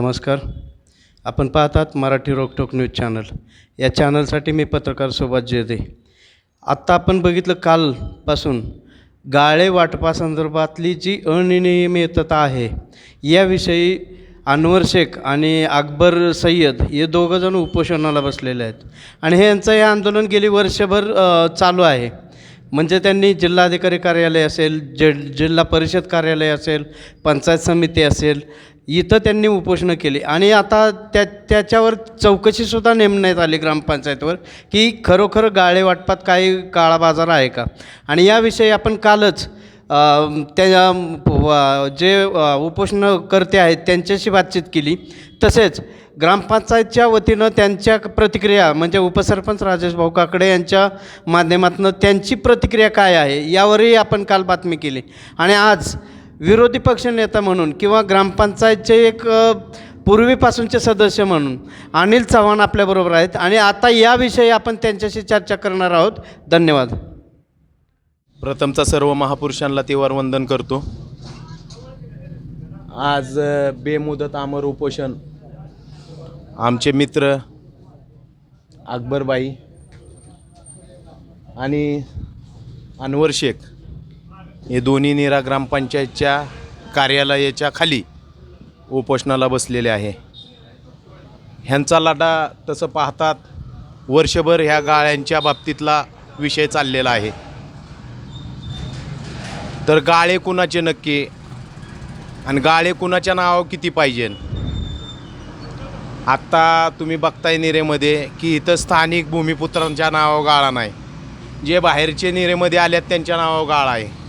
नमस्कार. आपण पाहतात मराठी रोकटोक न्यूज चॅनल या चॅनलसाठी मी पत्रकार सुभाष जेदे आत्ता आपण बघितलं कालपासून गाळे वाटपासंदर्भातली जी अनियमितता आहे याविषयी अनवर शेख आणि अकबर सय्यद हे दोघंजण उपोषणाला बसलेले आहेत. आणि हे यांचं हे आंदोलन गेली वर्षभर चालू आहे. म्हणजे त्यांनी जिल्हाधिकारी कार्यालय असेल ज जिल्हा परिषद कार्यालय असेल पंचायत समिती असेल इथं त्यांनी उपोषणं केली. आणि आता त्या त्याच्यावर चौकशीसुद्धा नेमण्यात आली ग्रामपंचायतवर की खरोखर गाळे वाटपात काही काळा बाजार आहे का? आणि याविषयी आपण कालच त्या व- जे उपोषणकर्ते आहेत त्यांच्याशी बातचीत केली. तसेच ग्रामपंचायतच्या वतीनं त्यांच्या प्रतिक्रिया म्हणजे उपसरपंच राजेश भाऊ काकडे यांच्या माध्यमातून त्यांची प्रतिक्रिया काय आहे यावरही आपण काल बातमी केली. आणि आज विरोधी पक्षनेता म्हणून किंवा ग्रामपंचायतचे एक पूर्वीपासूनचे सदस्य म्हणून अनिल चव्हाण आपल्याबरोबर आहेत आणि आता याविषयी आपण त्यांच्याशी चर्चा करणार आहोत. धन्यवाद. प्रथमचा सर्व महापुरुषांना तेवार वंदन करतो. आज बेमुदत आमर उपोषण. आमचे मित्र अकबरबाई आणि अनवर शेख. हे दोन्ही निरा ग्रामपंचायतच्या कार्यालयाच्या खाली उपोषणाला बसलेले आहे. ह्यांचा लाटा तसं पाहतात वर्षभर ह्या गाळ्यांच्या बाबतीतला विषय चाललेला आहे. तर गाळे कुणाचे नक्की? आणि गाळे कुणाच्या नावावर किती पाहिजे? आत्ता तुम्ही बघताय निरेमध्ये की इथं स्थानिक भूमिपुत्रांच्या नावावर गाळा नाही. जे बाहेरचे निरेमध्ये आल्यात त्यांच्या नावावर गाळा आहे.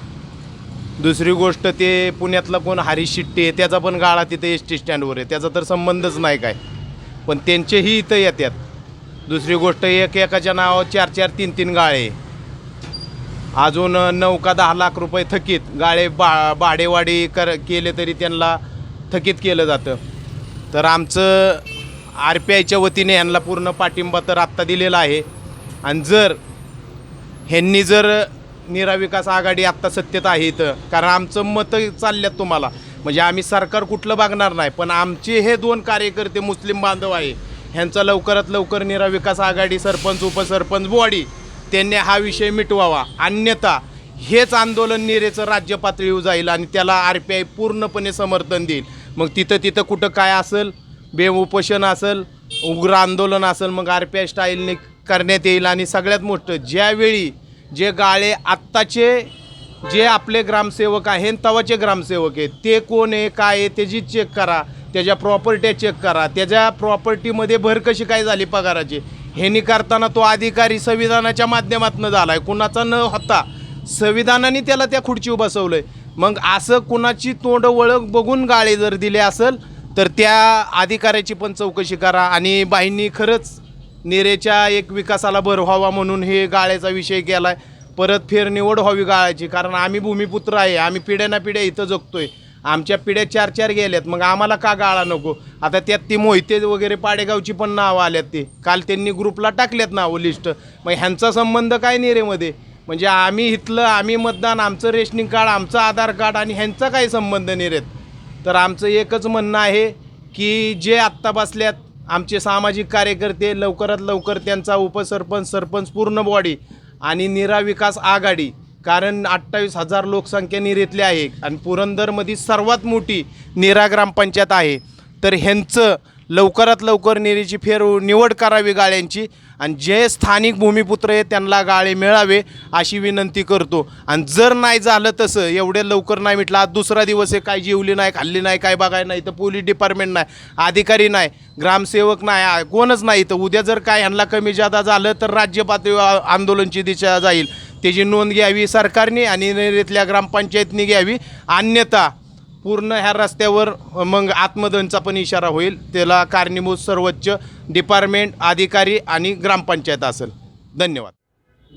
दुसरी गोष्ट ते पुण्यातला कोण हरीश शिट्टे आहे, त्याचा पण गाळा तिथे एस टी स्टँडवर आहे. त्याचा तर संबंधच नाही काय. पण त्यांचेही इथं येतात दुसरी गोष्ट एक एकाच्या नावावर चार चार तीन तीन गाळे. अजून नऊ का दहा लाख रुपये थकीत. गाळे बा भाडेवाडी कर केले तरी त्यांना थकीत केलं जातं. तर आमचं आर पी आयच्या वतीने ह्यांना पूर्ण पाठिंबा तर आत्ता दिलेला आहे. आणि जर ह्यांनी जर निराविकास आघाडी आत्ता सत्तेत आहे इथं. कारण आमचं मतं चालल्यात तुम्हाला. म्हणजे आम्ही सरकार कुठलं बघणार नाही पण आमचे हे दोन कार्यकर्ते मुस्लिम बांधव आहे. ह्यांचा लवकरात लवकर निराविकास आघाडी सरपंच उपसरपंच बॉडी त्यांनी हा विषय मिटवावा. अन्यथा हेच आंदोलन निरेचं राज्य पातळीवर जाईल आणि त्याला आर पी आय पूर्णपणे समर्थन देईल. मग तिथं तिथं कुठं काय असेल? बेउपोषण असेल उग्र आंदोलन असेल मग आर पी आय स्टाईलने करण्यात येईल आणि सगळ्यात मोठं ज्यावेळी जे गाळे आत्ताचे जे आपले ग्रामसेवक आहेत तवाचे ग्रामसेवक आहेत ते कोण आहे काय आहे त्याची चेक करा त्याच्या प्रॉपर्ट्या चेक करा त्याच्या प्रॉपर्टीमध्ये भर कशी काय झाली पगाराची? ह्यानी करताना तो अधिकारी संविधानाच्या माध्यमातून झाला आहे कुणाचा न होता. संविधानाने त्याला त्या खुर्चीवर बसवलं आहे मग असं कुणाची तोंड ओळख बघून गाळे जर दिले असेल तर त्या अधिकाऱ्याची पण चौकशी करा आणि बाईंनी खरंच निरेच्या एक विकासाला भर व्हावा म्हणून हे गाळ्याचा विषय केला आहे परत फेरनिवड व्हावी गाळाची कारण आम्ही भूमिपुत्र आहे आम्ही पिढ्या ना पिढ्या इथं जगतोय. आमच्या पिढ्या चार चार गेल्यात मग आम्हाला का गाळा नको? आता त्यात ती मोहिते वगैरे पाडेगावची पण नावं आल्यात ते. काल त्यांनी ग्रुपला टाकल्यात नावं लिस्ट मग ह्यांचा संबंध काय निरेमध्ये? म्हणजे आम्ही इथलं आम्ही मतदान आमचं रेशनिंग कार्ड आमचं आधार कार्ड आणि ह्यांचा काय संबंध निरेत. तर आमचं एकच म्हणणं आहे की जे आत्ता बसल्यात आमचे सामाजिक कार्यकर्ते लवकरात लवकर त्यांचा उपसरपंच सरपंच पूर्ण बॉडी आणि निरा विकास आघाडी कारण अठ्ठावीस हजार लोकसंख्या निरेतली आहे. आणि पुरंदरमध्ये सर्वात मोठी निरा ग्रामपंचायत आहे. तर ह्यांचं लवकरात लवकर निरीची फेर निवड करावी गाळ्यांची. आणि जे स्थानिक भूमिपुत्र आहेत त्यांना गाळे मिळावे अशी विनंती करतो. आणि जर नाही झालं तसं एवढे लवकर नाही म्हटलं आज दुसरा दिवस आहे काय जेवली नाही खाल्ली नाही काय बघाय नाही तर पोलीस डिपार्टमेंट नाही अधिकारी नाही ग्रामसेवक नाही कोणच नाही तर उद्या जर काय ह्यांना कमी जादा झालं तर राज्य पातळीवर आंदोलनची दिशा जाईल. त्याची नोंद घ्यावी सरकारने आणि इथल्या ग्रामपंचायतनी घ्यावी. अन्यथा पूर्ण ह्या रस्त्यावर मग आत्मदनचा पण इशारा होईल. त्याला कारणीभूत सर्वोच्च डिपार्टमेंट अधिकारी आणि ग्रामपंचायत असेल. धन्यवाद.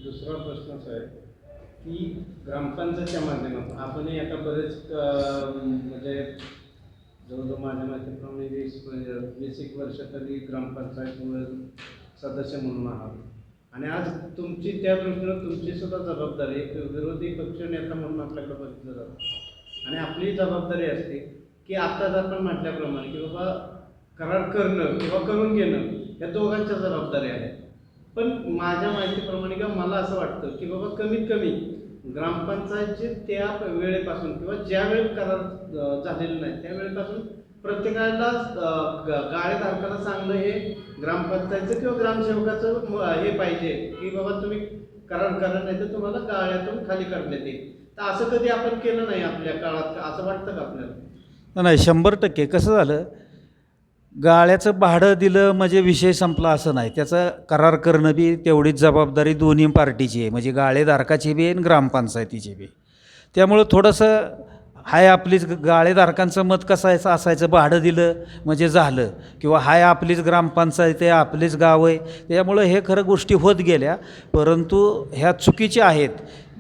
दुसरा प्रश्न असा आहे की ग्रामपंचायतच्या माध्यमातून आपणही आता बरेच म्हणजे जवळजवळ माझ्या माहितीप्रमाणे वीस म्हणजे वीस एक वर्ष तरी ग्रामपंचायतीवर सदस्य म्हणून आहात. आणि आज तुमची त्या दृष्टीनं तुमची सुद्धा जबाबदारी एक विरोधी पक्ष नेता म्हणून आपल्याकडे बघितलं जातं. आणि आपली जबाबदारी असते की आत्ताच आपण म्हटल्याप्रमाणे की बाबा करार करणं किंवा करून घेणं या दोघांच्या जबाबदाऱ्या आहेत. पण माझ्या माहितीप्रमाणे किंवा मला असं वाटतं की बाबा कमीत कमी ग्रामपंचायतचे त्या वेळेपासून किंवा ज्या वेळी करार अं, झालेला नाही त्या वेळेपासून प्रत्येकाला ग- गाळेधारकाला सांगणं हे ग्रामपंचायतचं किंवा ग्रामसेवकाचं म- हे पाहिजे की बाबा तुम्ही करार करा नाही तर तुम्हाला गाळ्यातून खाली करण्यात येईल. तर असं कधी आपण केलं नाही आपल्या काळात असं वाटतं का आपल्याला? नाही शंभर टक्के. कसं झालं? गाळ्याचं भाडं दिलं म्हणजे विषय संपला असं नाही. त्याचं करार करणं बी तेवढीच जबाबदारी दोन्ही पार्टीची आहे. म्हणजे गाळेधारकाची बी आणि ग्रामपंचायतीची बी. त्यामुळं थोडंसं हाय आपलीच गाळेधारकांचं मत कसं असायचं भाडं दिलं म्हणजे झालं. किंवा हाय आपलीच ग्रामपंचायत आहे आपलीच गाव आहे. त्यामुळं हे खरं गोष्टी होत गेल्या. परंतु ह्या चुकीच्या आहेत.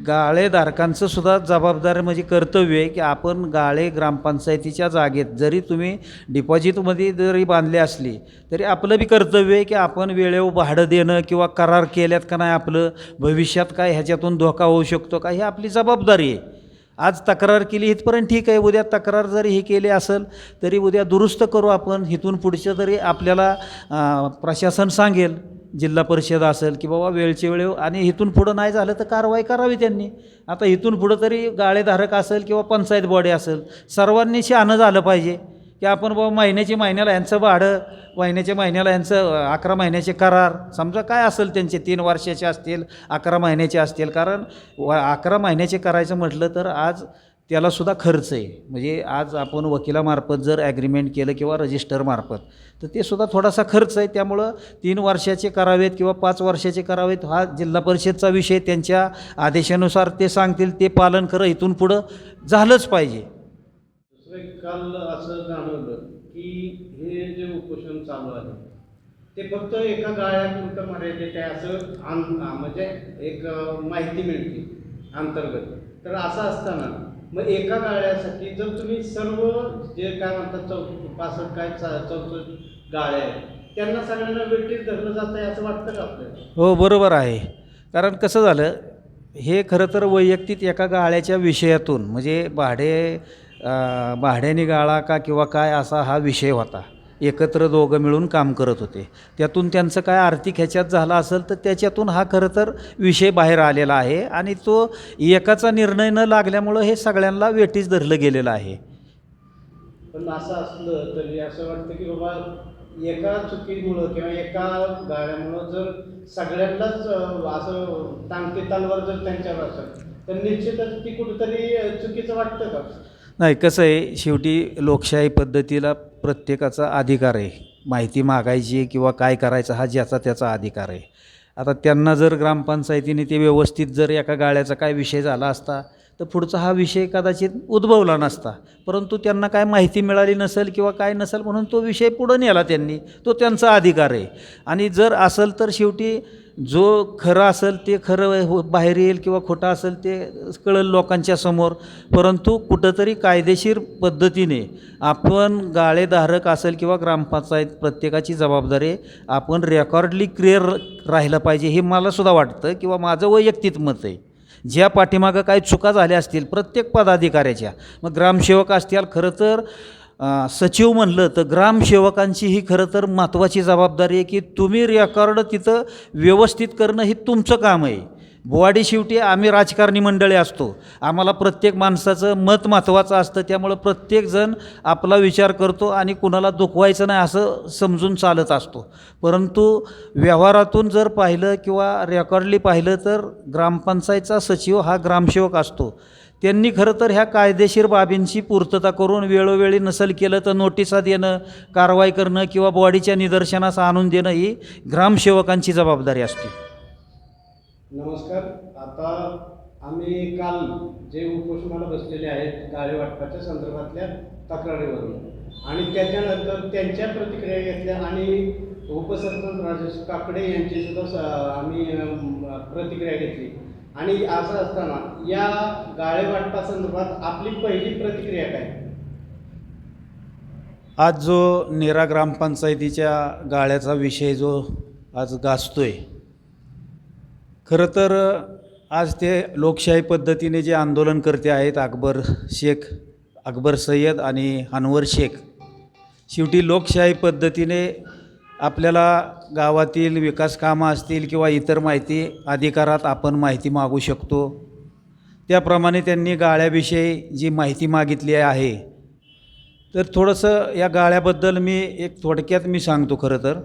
गाळेधारकांचं सुद्धा जबाबदारी म्हणजे कर्तव्य आहे की आपण गाळे ग्रामपंचायतीच्या जागेत जरी तुम्ही डिपॉझिटमध्ये जरी बांधले असली तरी आपलं बी कर्तव्य आहे की आपण वेळेवर भाडं देणं किंवा करार केल्यात का नाही आपलं भविष्यात काय ह्याच्यातून धोका होऊ शकतो का ही आपली जबाबदारी आहे. आज तक्रार केली इथपर्यंत ठीक आहे. उद्या तक्रार जरी हे केली असेल तरी उद्या दुरुस्त करू आपण. इथून पुढचं तरी आपल्याला प्रशासन सांगेल जिल्हा परिषद असेल की बाबा वेळचे वेळेव आणि इथून पुढं नाही झालं तर कारवाई करावी त्यांनी. आता इथून पुढं तरी गाळेधारक असेल किंवा पंचायत बॉडी असेल सर्वांनी शहाणं झालं पाहिजे. की आपण बाबा महिन्याची महिन्याला यांचं भाडं महिन्याच्या महिन्याला यांचं अकरा महिन्याचे करार. समजा काय असेल त्यांचे तीन वर्षाचे असतील अकरा महिन्याचे असतील. कारण व अकरा महिन्याचे करायचं म्हटलं तर आज त्यालासुद्धा खर्च आहे. म्हणजे आज आपण वकिलामार्फत जर ॲग्रीमेंट केलं किंवा रजिस्टरमार्फत तर ते सुद्धा थोडासा खर्च आहे. त्यामुळं तीन वर्षाचे करावेत किंवा पाच वर्षाचे करावेत हा जिल्हा परिषदचा विषय. त्यांच्या आदेशानुसार ते सांगतील ते पालन खरं इथून पुढं झालंच पाहिजे. काल असं जाणवलं की हे जे उपोषण चालू आहे ते फक्त एका गाळ्यापुरतं मर्यादित आहे असं म्हणजे एक माहिती मिळते अंतर्गत. तर असं असताना मग एका गाळ्यासाठी जर तुम्ही सर्व जे काय म्हणतात चौ पासष्ट काय चौसष्ट गाळ्या आहेत त्यांना सगळ्यांना वेटीत धरलं जात आहे असं वाटतं का आपल्याला? हो बरोबर आहे. कारण कसं झालं हे खरं तर वैयक्तिक एका गाळ्याच्या विषयातून म्हणजे भाडे भाड्याने गाळा का किंवा काय असा हा विषय होता. एकत्र दोघं मिळून काम करत होते. त्यातून त्यांचं काय आर्थिक ह्याच्यात झालं असेल तर त्याच्यातून हा खरं तर विषय बाहेर आलेला आहे आणि तो एकाचा निर्णय न लागल्यामुळं हे सगळ्यांना वेटीस धरलं गेलेलं आहे. पण असं असलं तरी असं वाटतं की बाबा एका चुकीमुळं किंवा एका गाड्यामुळं जर सगळ्यांनाच असं टांगते तलवार जर त्यांच्यावर असेल तर निश्चितच ती कुठंतरी चुकीचं वाटतं का? नाही कसं आहे शेवटी लोकशाही पद्धतीला प्रत्येकाचा अधिकार आहे. माहिती मागायची किंवा काय करायचं हा ज्याचा त्याचा अधिकार आहे. आता त्यांना जर ग्रामपंचायतीने ते व्यवस्थित जर एका गाळ्याचा काय विषय झाला असता तर पुढचा हा विषय कदाचित उद्भवला नसता. परंतु त्यांना काय माहिती मिळाली नसेल किंवा काय नसेल म्हणून तो विषय पुढं नेला त्यांनी. तो त्यांचा अधिकार आहे. आणि जर असेल तर शेवटी जो खरं असेल ते खरं हो बाहेर येईल किंवा खोटं असेल ते कळेल लोकांच्या समोर. परंतु कुठंतरी कायदेशीर पद्धतीने आपण गाळेधारक असेल किंवा ग्रामपंचायत प्रत्येकाची जबाबदारी आपण रेकॉर्डली क्लिअर राहिलं पाहिजे हे मलासुद्धा वाटतं किंवा माझं वैयक्तिक मत आहे. ज्या पाठीमागं काही चुका झाल्या असतील प्रत्येक पदाधिकाऱ्याच्या मग ग्रामसेवक असतील खरं तर सचिव म्हणलं तर ग्रामसेवकांची ही खरं तर महत्त्वाची जबाबदारी आहे की तुम्ही रेकॉर्ड तिथं व्यवस्थित करणं हे तुमचं काम आहे. बॉडी शेवटी आम्ही राजकारणी मंडळी असतो. आम्हाला प्रत्येक माणसाचं मत महत्त्वाचं असतं त्यामुळं प्रत्येकजण आपला विचार करतो आणि कुणाला दुखवायचं नाही असं समजून चालत असतो. परंतु व्यवहारातून जर पाहिलं किंवा रेकॉर्डली पाहिलं तर ग्रामपंचायतचा सचिव हा ग्रामसेवक असतो. त्यांनी खरं तर ह्या कायदेशीर बाबींची पूर्तता करून वेळोवेळी नसल केलं तर नोटिसा देणं कारवाई करणं किंवा बॉडीच्या निदर्शनास आणून देणं ही ग्रामसेवकांची जबाबदारी असते. नमस्कार. आता आम्ही काल जे उपोषणाला बसलेले आहेत गाळे वाटपाच्या संदर्भातल्या तक्रारीवरून आणि त्याच्यानंतर त्यांच्या प्रतिक्रिया घेतल्या आणि उपसरपंच राजेश काकडे यांची सुद्धा आम्ही प्रतिक्रिया घेतली. आणि असं असताना या गाळे संदर्भात आपली पहिली प्रतिक्रिया काय? आज जो नेरा ग्रामपंचायतीच्या गाळ्याचा विषय जो आज गाजतोय खरं तर आज ते लोकशाही पद्धतीने जे आंदोलनकर्ते आहेत अकबर शेख अकबर सय्यद आणि अनवर शेख शेवटी लोकशाही पद्धतीने आपल्याला गावातील विकास कामं असतील किंवा इतर माहिती अधिकारात आपण माहिती मागू शकतो. त्याप्रमाणे त्यांनी गाळ्याविषयी जी माहिती मागितली आहे तर थोडंसं या गाळ्याबद्दल मी एक थोडक्यात मी सांगतो खरं तर.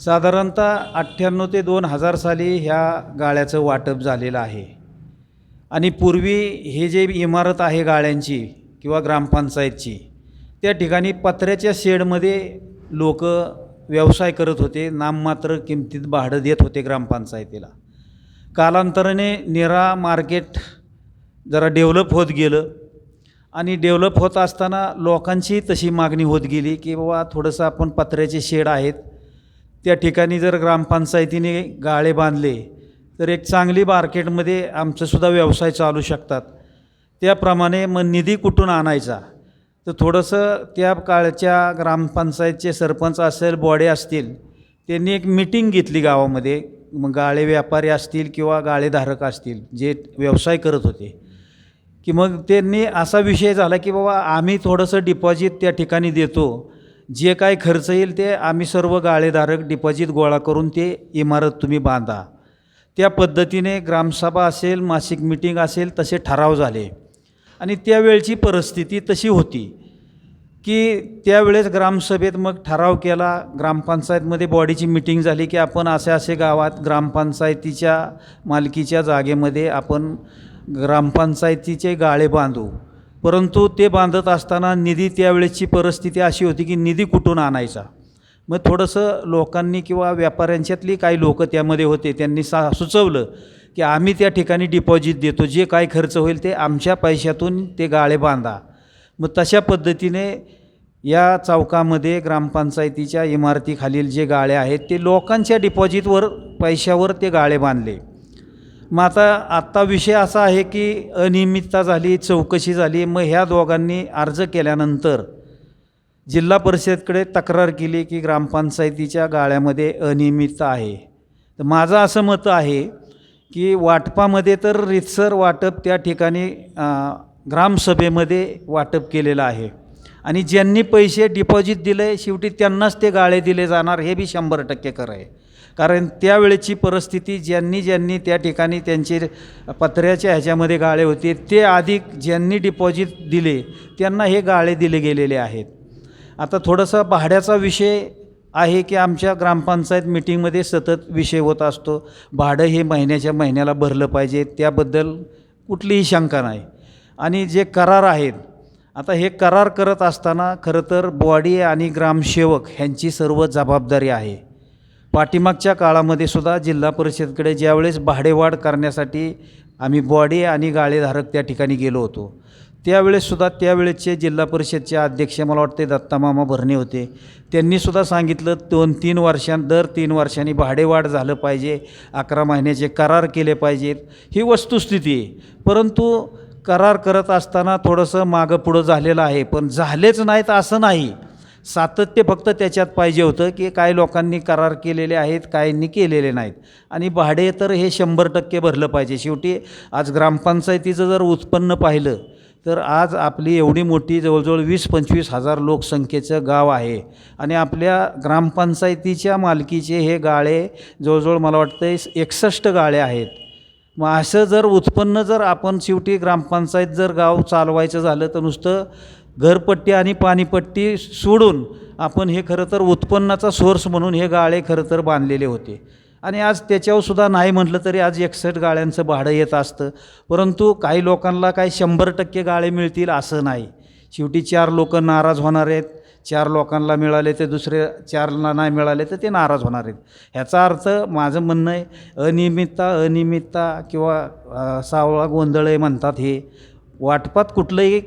साधारणतः अठ्ठ्याण्णव ते दोन हजार साली ह्या गाळ्याचं वाटप झालेलं आहे. आणि पूर्वी हे जे इमारत आहे गाळ्यांची किंवा ग्रामपंचायतची त्या ठिकाणी पत्र्याच्या शेडमध्ये लोक व्यवसाय करत होते नाममात्र किमतीत भाडं देत होते ग्रामपंचायतीला. कालांतराने निरा मार्केट जरा डेव्हलप होत गेलं आणि डेव्हलप होत असताना लोकांची तशी मागणी होत गेली की बाबा थोडंसं आपण पत्र्याचे शेड आहेत त्या ठिकाणी जर ग्रामपंचायतीने गाळे बांधले तर एक चांगली मार्केटमध्ये आमचंसुद्धा व्यवसाय चालू शकतात. त्याप्रमाणे मग निधी कुठून आणायचा? तर थोडंसं त्या काळच्या ग्रामपंचायतचे सरपंच असेल बॉडी असतील त्यांनी एक मिटिंग घेतली गावामध्ये. मग गाळे व्यापारी असतील किंवा गाळेधारक असतील जे व्यवसाय करत होते. की मग त्यांनी असा विषय झाला की बाबा आम्ही थोडंसं डिपॉझिट त्या ठिकाणी देतो. जे काय खर्च येईल ते आम्ही सर्व गाळेधारक डिपॉझिट गोळा करून ते इमारत तुम्ही बांधा. त्या पद्धतीने ग्रामसभा असेल मासिक मिटिंग असेल तसे ठराव झाले. आणि त्यावेळची परिस्थिती तशी होती की त्यावेळेस ग्रामसभेत मग ठराव केला ग्रामपंचायतमध्ये बॉडीची मिटिंग झाली की आपण असे असे गावात ग्रामपंचायतीच्या मालकीच्या जागेमध्ये आपण ग्रामपंचायतीचे गाळे बांधू. परंतु ते बांधत असताना निधी त्यावेळेसची परिस्थिती अशी होती की निधी कुठून आणायचा? मग थोडंसं लोकांनी किंवा व्यापाऱ्यांच्यातली काही लोक त्यामध्ये होते त्यांनी सा सुचवलं की आम्ही त्या ठिकाणी डिपॉझिट देतो. जे काय खर्च होईल ते आमच्या पैशातून ते गाळे बांधा. मग तशा पद्धतीने या चौकामध्ये ग्रामपंचायतीच्या इमारतीखालील जे गाळे आहेत ते लोकांच्या डिपॉझिटवर पैशावर ते गाळे बांधले. मग आता आत्ता विषय असा आहे की अनियमितता झाली चौकशी झाली मग ह्या दोघांनी अर्ज केल्यानंतर जिल्हा परिषदकडे तक्रार केली की ग्रामपंचायतीच्या गाळ्यामध्ये अनियमितता आहे. तर माझं असं मत आहे की वाटपामध्ये तर रितसर वाटप त्या ठिकाणी ग्रामसभेमध्ये वाटप केलेलं आहे. आणि ज्यांनी पैसे डिपॉझिट दिले शेवटी त्यांनाच ते गाळे दिले जाणार हे बी शंभर टक्के खरं आहे. कारण त्यावेळेची परिस्थिती ज्यांनी ज्यांनी त्या ठिकाणी त्यांचे पत्र्याच्या ह्याच्यामध्ये गाळे होते ते अधिक ज्यांनी डिपॉझिट दिले त्यांना हे गाळे दिले गेलेले आहेत. आता थोडंसं भाड्याचा विषय आहे की आमच्या ग्रामपंचायत मिटिंगमध्ये सतत विषय होत असतो. भाडं हे महिन्याच्या महिन्याला भरलं पाहिजे त्याबद्दल कुठलीही शंका नाही. आणि जे करार आहेत आता हे करार करत असताना खरं तर बॉडी आणि ग्रामसेवक ह्यांची सर्व जबाबदारी आहे. पाठीमागच्या काळामध्ये सुद्धा जिल्हा परिषदकडे ज्यावेळेस भाडेवाढ करण्यासाठी आम्ही बॉडी आणि गाळेधारक त्या ठिकाणी गेलो होतो. त्यावेळेससुद्धा त्यावेळेचे जिल्हा परिषदचे अध्यक्ष मला वाटते दत्तामामा भरणे होते. त्यांनीसुद्धा सांगितलं दोन तीन वर्षां दर तीन वर्षांनी भाडेवाढ झालं पाहिजे अकरा महिन्याचे करार केले पाहिजेत. ही वस्तुस्थिती आहे. परंतु करार करत असताना थोडंसं मागं पुढं झालेलं आहे. पण झालेच नाहीत असं नाही. सातत्य फक्त त्याच्यात पाहिजे होतं की काय लोकांनी करार केलेले आहेत काहींनी केलेले नाहीत. आणि भाडे तर हे शंभर टक्के भरलं पाहिजे. शेवटी आज ग्रामपंचायतीचं जर उत्पन्न पाहिलं तर आज आपली एवढी मोठी जवळजवळ वीस पंचवीस हजार लोकसंख्येचं गाव आहे. आणि आपल्या ग्रामपंचायतीच्या मालकीचे हे गाळे जवळजवळ मला वाटतं एकसष्ट गाळे आहेत. मग असं जर उत्पन्न जर आपण शेवटी ग्रामपंचायत जर गाव चालवायचं झालं तर नुसतं घरपट्टी आणि पाणीपट्टी सोडून आपण हे खरं तर उत्पन्नाचा सोर्स म्हणून हे गाळे खरं तर बांधलेले होते. आणि आज त्याच्यावर सुद्धा नाही म्हटलं तरी आज एकसठ गाळ्यांचं भाडं येत असतं. परंतु काही लोकांना काही शंभर टक्के गाळे मिळतील असं नाही. शेवटी चार लोक नाराज होणार आहेत. चार लोकांना मिळाले ते दुसरे चारला नाही मिळाले तर ते नाराज होणार आहेत. ह्याचा अर्थ माझं म्हणणं आहे अनियमितता अनियमितता किंवा सावळा गोंधळ आहे म्हणतात हे. वाटपात कुठलंही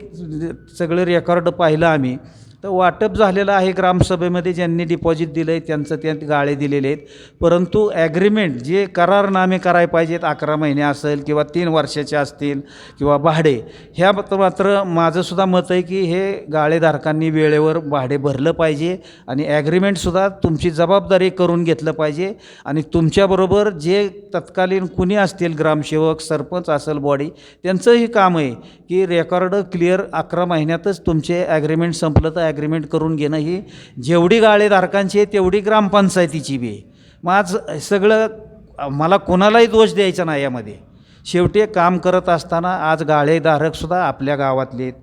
सगळं रेकॉर्ड पाहिलं आम्ही तर वाटप झालेलं आहे ग्रामसभेमध्ये ज्यांनी डिपॉझिट दिलं आहे त्यांचं त्यात गाळे दिलेले आहेत. परंतु ॲग्रीमेंट जे करारनामे करायला पाहिजेत अकरा महिने असेल किंवा तीन वर्षाचे असतील किंवा भाडे ह्या मात्र मात्र माझंसुद्धा मत आहे की हे गाळेधारकांनी वेळेवर भाडे भरलं पाहिजे आणि ॲग्रीमेंटसुद्धा तुमची जबाबदारी करून घेतलं पाहिजे आणि तुमच्याबरोबर जे तत्कालीन कुणी असतील ग्रामसेवक सरपंच असेल बॉडी त्यांचंही काम आहे की रेकॉर्ड क्लिअर अकरा महिन्यातच तुमचे ॲग्रीमेंट संपलं तर ॲग्रीमेंट करून घेणं ही जेवढी गाळेधारकांची आहे तेवढी ग्रामपंचायतीची बी आहे. मग आज सगळं मला कोणालाही दोष द्यायचा नाही यामध्ये. शेवटी काम करत असताना आज गाळेधारकसुद्धा आपल्या गावातले आहेत.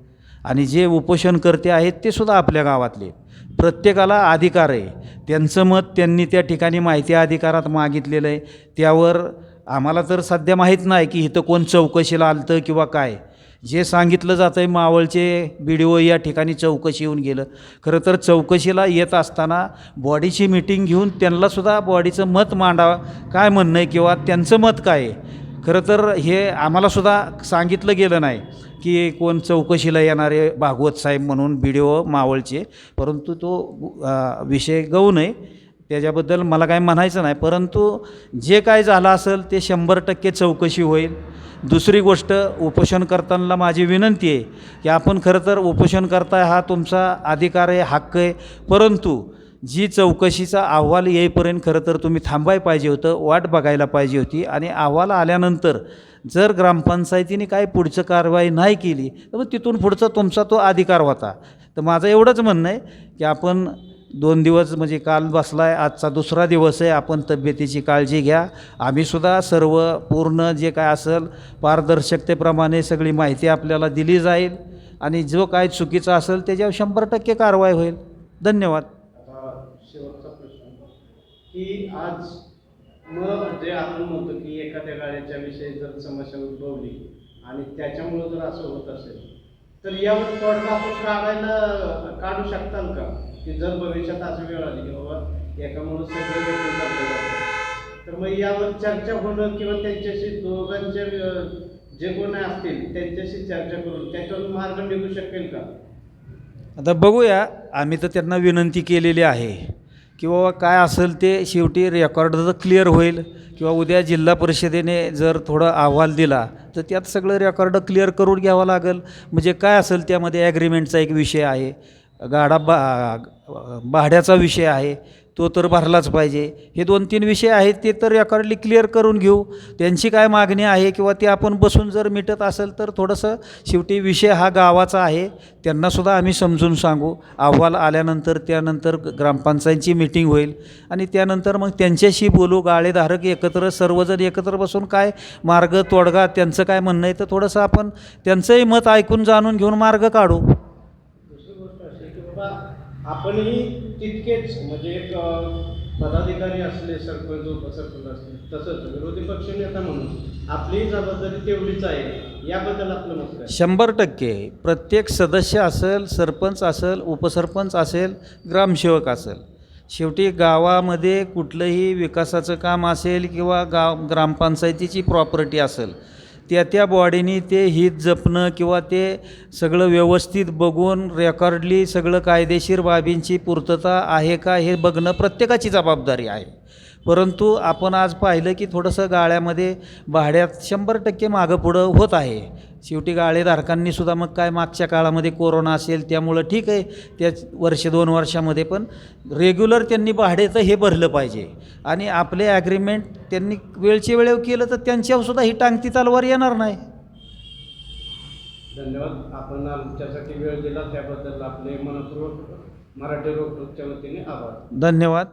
आणि जे उपोषणकर्ते आहेत ते सुद्धा आपल्या गावातले प्रत्येकाला अधिकार आहे. त्यांचं मत त्यांनी त्या ठिकाणी माहिती अधिकारात मागितलेलं आहे. त्यावर आम्हाला तर सध्या माहीत नाही की इथं कोण चौकशीला आलतं किंवा काय. जे सांगितलं जातं आहे मावळचे बी डी ओ या ठिकाणी चौकशी येऊन गेलं. खरं तर चौकशीला येत असताना बॉडीची मिटिंग घेऊन त्यांनासुद्धा बॉडीचं मत मांडावं. काय म्हणणं आहे किंवा त्यांचं मत काय आहे? खरं तर हे आम्हालासुद्धा सांगितलं गेलं नाही की कोण चौकशीला येणारे भागवत साहेब म्हणून बी डी ओ मावळचे. परंतु तो विषय गौ नये त्याच्याबद्दल मला काय म्हणायचं नाही परंतु जे काय झालं असेल ते शंभर टक्के चौकशी होईल. दुसरी गोष्ट उपोषण करताना माझी विनंती आहे की आपण खरं तर उपोषण करताय हा तुमचा अधिकार आहे हक्क आहे. परंतु जी चौकशीचा अहवाल येईपर्यंत खरं तर तुम्ही थांबाय पाहिजे होतं वाट बघायला पाहिजे होती आणि अहवाल आल्यानंतर जर ग्रामपंचायतीने काय पुढचं कारवाई नाही केली तर मग तिथून पुढचा तुमचा तो अधिकार होता. तर माझं एवढंच म्हणणं आहे की आपण दोन दिवस म्हणजे काल बसला आहे आजचा दुसरा दिवस आहे. आपण तब्येतीची काळजी घ्या. आम्हीसुद्धा सर्व पूर्ण जे काय असेल पारदर्शकतेप्रमाणे सगळी माहिती आपल्याला दिली जाईल आणि जो काय चुकीचा असेल त्याच्यावर शंभर टक्के कारवाई होईल. धन्यवाद. शेवटचा प्रश्न. की आज मग जे आपण म्हणतो की एखाद्या गाड्याच्या विषयी जर समस्या उद्भवली आणि त्याच्यामुळं जर असं होत असेल तर यावर तोडगा आपण काढायला काढू शकताल का? की जर भविष्यात अशी वेळ आली की बाबा एका म्हणून सगळं भेटून जातात तर मग यावर चर्चा होणं किंवा त्यांच्याशी दोघांच्या जे कोण असतील त्यांच्याशी चर्चा करून त्याच्यावर मार्ग निघू शकेल का? आता बघूया आम्ही तर त्यांना विनंती केलेली आहे की बाबा काय असेल ते शेवटी रेकॉर्ड जर क्लिअर होईल किंवा उद्या जिल्हा परिषदेने जर थोडा अहवाल दिला तर त्यात सगळं रेकॉर्ड क्लिअर करून घ्यावं लागेल. म्हणजे काय असेल त्यामध्ये ॲग्रीमेंटचा एक विषय आहे. गाडा बा भाड्याचा विषय आहे. तो तर भरलाच पाहिजे. हे दोन तीन विषय आहेत ते तर रेकॉर्डली क्लिअर करून घेऊ. त्यांची काय मागणी आहे किंवा ते आपण बसून जर मिटत असेल तर थोडंसं शेवटी विषय हा गावाचा आहे. त्यांनासुद्धा आम्ही समजून सांगू. अहवाल आल्यानंतर त्यानंतर ग्रामपंचायतची मिटिंग होईल. आणि त्यानंतर मग त्यांच्याशी बोलू. गाळेधारक एकत्र सर्वजण एकत्र बसून काय मार्ग तोडगा त्यांचं काय म्हणणं आहे तर थोडंसं आपण त्यांचंही मत ऐकून जाणून घेऊन मार्ग काढू. आपणही तितकेच म्हणजे एक पदाधिकारी असले सरपंच उपसरपंच असले तसंच विरोधी पक्ष नेता म्हणून आपलीही जबाबदारी तेवढीच आहे. याबद्दल आपलं मत काय? शंभर टक्के. प्रत्येक सदस्य असेल सरपंच असेल उपसरपंच असेल ग्रामसेवक असेल. शेवटी गावामध्ये कुठलंही विकासाचं काम असेल किंवा गाव ग्रामपंचायतीची प्रॉपर्टी असेल त्या त्या बॉडीनी ते हित जपणं किंवा ते सगळं व्यवस्थित बघून रेकॉर्डली सगळं कायदेशीर बाबींची पूर्तता आहे का हे बघणं प्रत्येकाची जबाबदारी आहे. परंतु आपण आज पाहिलं की थोडंसं गाळ्यामध्ये भाड्यात शंभर टक्के मागं पुढं होत आहे. शेवटी गाळेधारकांनी सुद्धा मग काय मागच्या काळामध्ये कोरोना असेल त्यामुळं ठीक आहे. त्या वर्ष दोन वर्षामध्ये पण रेग्युलर त्यांनी भाडे तर हे भरलं पाहिजे. आणि आपले ॲग्रीमेंट त्यांनी वेळच्या वेळेवर केलं तर त्यांच्यावर सुद्धा ही टांगती तलवार येणार नाही. धन्यवाद. आपण आमच्यासाठी वेळ दिला त्याबद्दल आपले मनपूर्वक मराठी रोखच्या वतीने आभार. धन्यवाद.